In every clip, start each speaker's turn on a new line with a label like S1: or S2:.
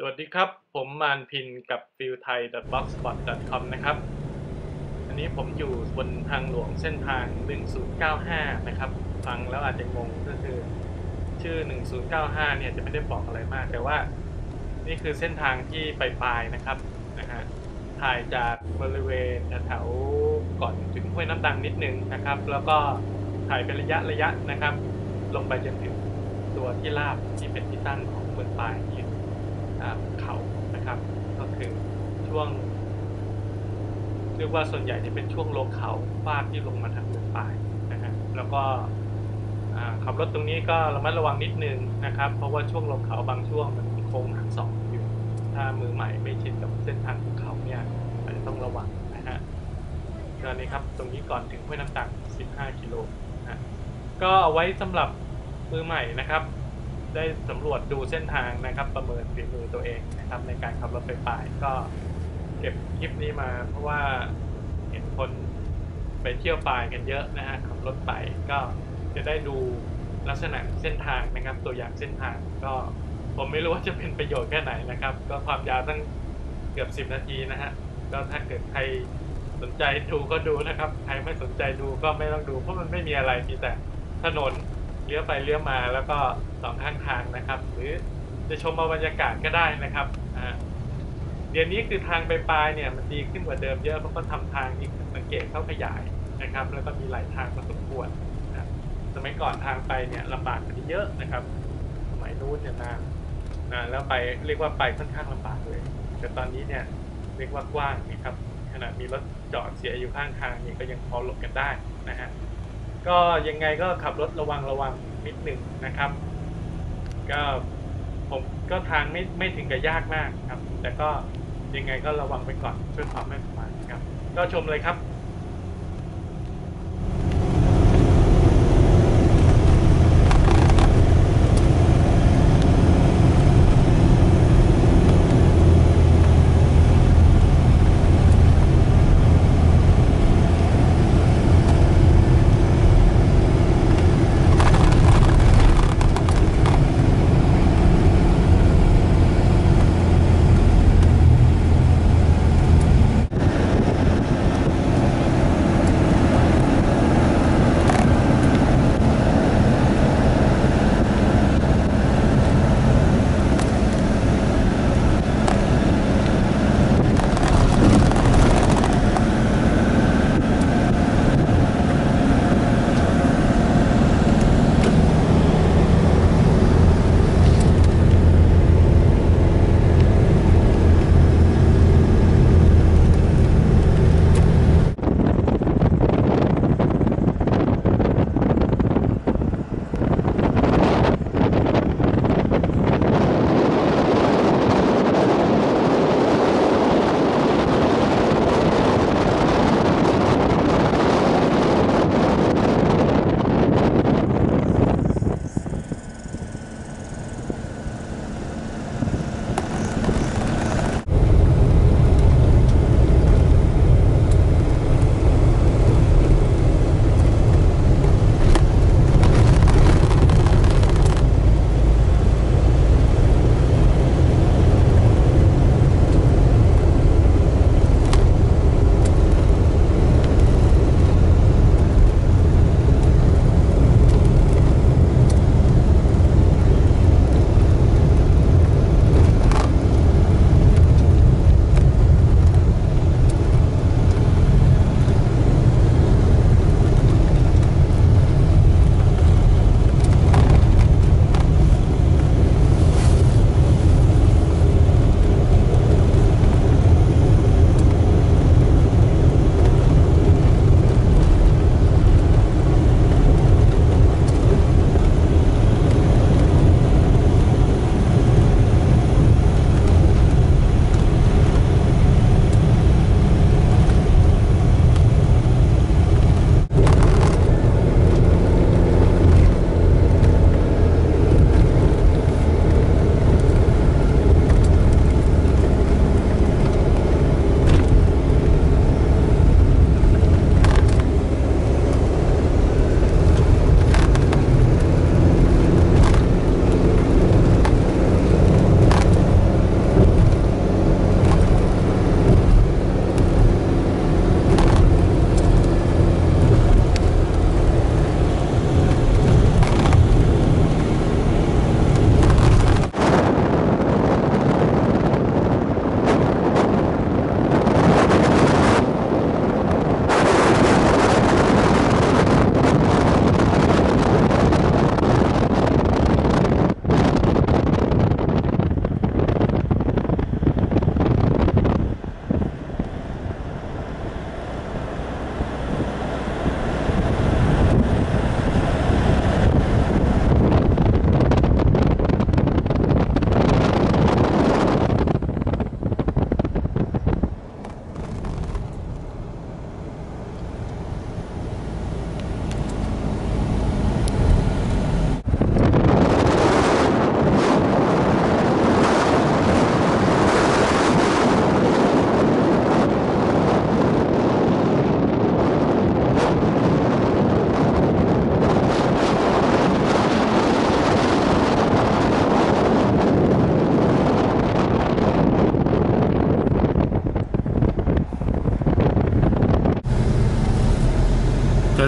S1: สวัสดีครับ ผมมานพินกับ f i l t h a i b o x s p o t c o m นะครับ อันนี้ผมอยู่บนทางหลวงเส้นทาง 1095 นะครับ ฟังแล้วอาจจะงงก็คือ ชื่อ 1095 เนี่ยจะไม่ได้บอกอะไรมาก แต่ว่า นี่คือเส้นทางที่ไปปลายนะครับนะฮะถ่ายจากบริเวณแถวก่อนถึงห้วยน้ำดังนิดนึงนะครับ แล้วก็ถ่ายเป็นระยะระยะนะครับ ลงไปจนถึงตัวที่ราบที่เป็นที่ตั้งของเมืองปลายที่ เขานะครับ ก็คือช่วงเรียกว่าส่วนใหญ่จะเป็นช่วงลงเขาฟากที่ลงมาทางเมือปลายนะฮะแล้วก็ขับรถตรงนี้ก็ระมัดระวังนิดนึงนะครับ เพราะว่าช่วงลงเขาบางช่วงมันโค้งหักศอกอยู่ ถ้ามือใหม่ไม่ชินกับเส้นทางภูเขาเนี่ยอาจจะต้องระวังนะฮะก็นี่ครับตรงนี้ก่อนถึงห้วยน้ำตัก15 กิโลนะฮะก็เอาไว้สำหรับมือใหม่นะครับ ได้สำรวจดูเส้นทางนะครับ ประเมินฝีมือตัวเองนะครับ ในการขับรถไปปลายก็เก็บคลิปนี้มา เพราะว่าเห็นคนไปเที่ยวปลายกันเยอะนะฮะขับรถไปก็จะได้ดูลักษณะเส้นทางนะครับ ตัวอย่างเส้นทางก็ผมไม่รู้ว่าจะเป็นประโยชน์แค่ไหนนะครับ ก็ความยาวตั้งเกือบ 10 นาทีนะฮะก็ถ้าเกิดใครสนใจดูก็ดูนะครับ ใครไม่สนใจดูก็ไม่ต้องดู เพราะมันไม่มีอะไรมีแต่ถนน เลี้ยวไปเลี้ยวมาแล้วก็สองข้างทางนะครับ หรือจะชมเอาบรรยากาศก็ได้นะครับเดี๋ยวนี้คือทางไปปลายเนี่ยมันดีขึ้นกว่าเดิมเยอะเพราะก็ทำทางอีกสังเกตเข้าขยายนะครับ แล้วก็มีหลายทางพอสมควรนะสมัยก่อนทางไปเนี่ยลำบากกว่านี้เยอะนะครับ สมัยนู้นเนี่ยนานนานแล้วไปเรียกว่าไปค่อนข้างลำบากเลย แต่ตอนนี้เนี่ยเรียกว่ากว้างนะครับขนาดมีรถจอดเสียอยู่ข้างทางนี่ก็ยังพอหลบกันได้นะฮะ ก็ยังไงก็ขับรถระวังระวังนิดหนึ่งนะครับ ก็ผมก็ทางไม่ไม่ถึงกับยากมากครับ แต่ก็ยังไงก็ระวังไปก่อนเพื่อความไม่ประมาทครับ ก็ชมเลยครับ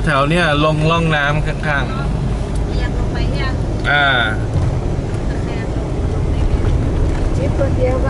S2: แถวๆเนี่ยลงล่องน้ำข้าง
S3: เรีงลงไปเนี่
S2: อ่า
S3: ตะแ
S4: คนเดียวก็